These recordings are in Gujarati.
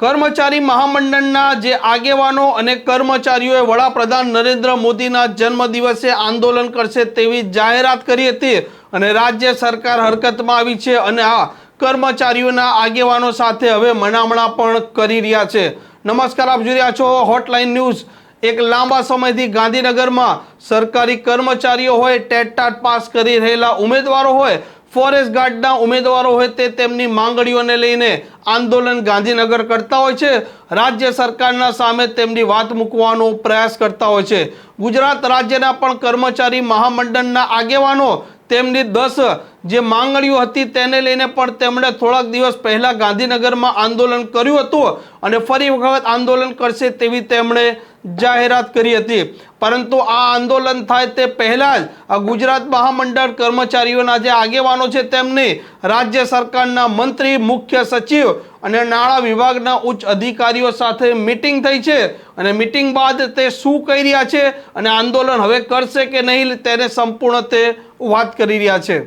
કર્મચારી મહામંડળના જે આગેવાનો અને કર્મચારીઓએ વડાપ્રધાન નરેન્દ્ર મોદીના જન્મદિવસે આંદોલન કરશે તેવી જાહેરાત કરી હતી અને રાજ્ય સરકાર હરકતમાં આવી છે અને આ કર્મચારીઓના આગેવાનો સાથે હવે મનામણા પણ કરી રહ્યા છે. નમસ્કાર, આપ જોઈ રહ્યા છો હોટલાઇન ન્યૂઝ એક લાંબા સમયથી ગાંધીનગરમાં સરકારી કર્મચારીઓ હોય ટેટ ટાટ પાસ કરી રહેલા ઉમેદવારો હોય ફોરેસ્ટ ગાર્ડના ઉમેદવારો હોય તે તેમની માંગણીઓને લઈને આંદોલન ગાંધીનગર કરતા હોય છે. રાજ્ય સરકારના સામે તેમની વાત મૂકવાનો પ્રયાસ કરતા હોય છે. ગુજરાત રાજ્યના પણ કર્મચારી મહામંડળના આગેવાનો તેમની દસ જે માંગણીઓ હતી તેને લઈને પણ તેમણે થોડાક દિવસ પહેલાં ગાંધીનગરમાં આંદોલન કર્યું હતું અને ફરી વખત આંદોલન કરશે તેવી તેમણે જાહેરાત કરી હતી. પરંતુ આ આંદોલન થાય તે પહેલાં જ ગુજરાત મહામંડળ કર્મચારીઓના જે આગેવાનો છે તેમની રાજ્ય સરકારના મંત્રી, મુખ્ય સચિવ અને નાણાં વિભાગના ઉચ્ચ અધિકારીઓ સાથે મિટિંગ થઈ છે. અને મિટિંગ બાદ તે શું કહી રહ્યા છે અને આંદોલન હવે કરશે કે નહીં તેને સંપૂર્ણ તે વાત કરી રહ્યા છે.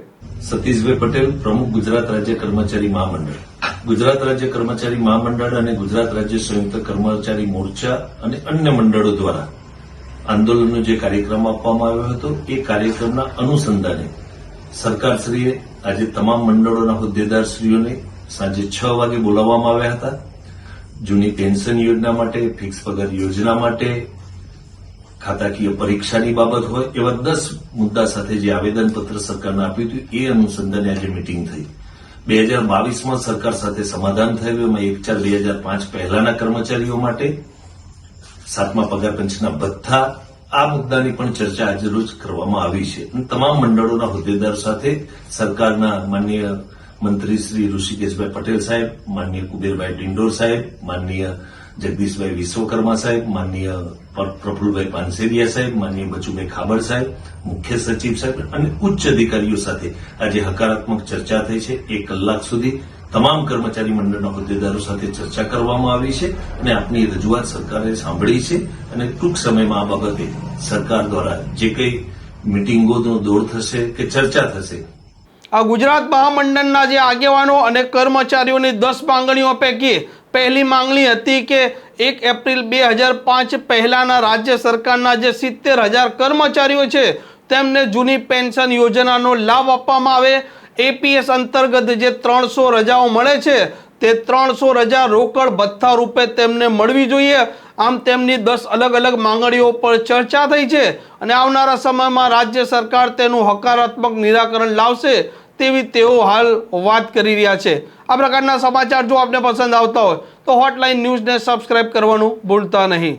સતીશભાઈ પટેલ, પ્રમુખ ગુજરાત રાજ્ય કર્મચારી મહામંડળ. ગુજરાત રાજ્ય કર્મચારી મહામંડળ અને ગુજરાત રાજ્ય સંયુક્ત કર્મચારી મોરચા અને અન્ય મંડળો દ્વારા આંદોલનનો જે કાર્યક્રમ આપવામાં આવ્યો હતો, એ કાર્યક્રમના અનુસંધાને સરકારશ્રીએ આજે તમામ મંડળોના હોદ્દેદારશ્રીઓને સાંજે છ વાગે બોલાવવામાં આવ્યા હતા. જૂની પેન્શન યોજના માટે, ફિક્સ પગાર યોજના માટે, ખાતાકીય પરીક્ષાની બાબત હોય, એવા દસ મુદ્દા સાથે જે આવેદનપત્ર સરકારને આપ્યું હતું, એ અનુસંધાને આજે મિટિંગ થઈ. બે હજાર બાવીસમાં સરકાર સાથે સમાધાન થયું. એમાં એક ચાર બે હજાર પાંચ પહેલાના કર્મચારીઓ માટે, સાતમા પગાર પંચના ભથ્થા આ મુદ્દાની પણ ચર્ચા આજે રોજ કરવામાં આવી છે. અને તમામ મંડળોના હોદ્દેદારો સાથે સરકારના માનનીય મંત્રી શ્રી ઋષિકેશભાઈ પટેલ સાહેબ, માનનીય કુબેરભાઈ ડિંડોર સાહેબ, માનનીય જગદીશભાઈ વિશ્વકર્મા સાહેબ, માનનીય પ્રફુલભાઈ પાનસેરિયા સાહેબ, માનનીય બચુભાઈ ખાબર સાહેબ, મુખ્ય સચિવ સાહેબ અને ઉચ્ચ અધિકારીઓ સાથે આજે હકારાત્મક ચર્ચા થઈ છે. એક કલાક સુધી તમામ કર્મચારી મંડળના હોદ્દેદારો સાથે ચર્ચા કરવામાં આવી છે અને આપની રજૂઆત સરકારે સાંભળી છે અને ટૂંક સમયમાં આ બાબતે સરકાર દ્વારા જે કંઈ મિટિંગોનો દોર થશે કે ચર્ચા થશે. આ ગુજરાત મહામંડળના જે આગેવાનો અને કર્મચારીઓની દસ માંગણીઓ પૈકી પહેલી માંગણી હતી કે એક એપ્રિલ બે હજાર પાંચ પહેલાના રાજ્ય સરકારના જે સિત્તેર હજાર કર્મચારીઓ છે, તેમને જૂની પેન્શન યોજનાનો લાભ આપવામાં આવે. એપીએસ અંતર્ગત જે ત્રણસો રજાઓ મળે છે, તે ત્રણસો રજા રોકડ ભથ્થા રૂપે તેમને મળવી જોઈએ. આમ તેમની દસ અલગ અલગ માંગણીઓ પર ચર્ચા થઈ છે અને આવનારા સમયમાં રાજ્ય સરકાર તેનું હકારાત્મક નિરાકરણ લાવશે. તેવી તેઓ હાલ વાત કરી રહ્યા છે. આ પ્રકારના સમાચાર જો આપને પસંદ આવતા હોય, તો હોટલાઇન ન્યૂઝને સબસ્ક્રાઇબ કરવાનું ભૂલતા નહીં.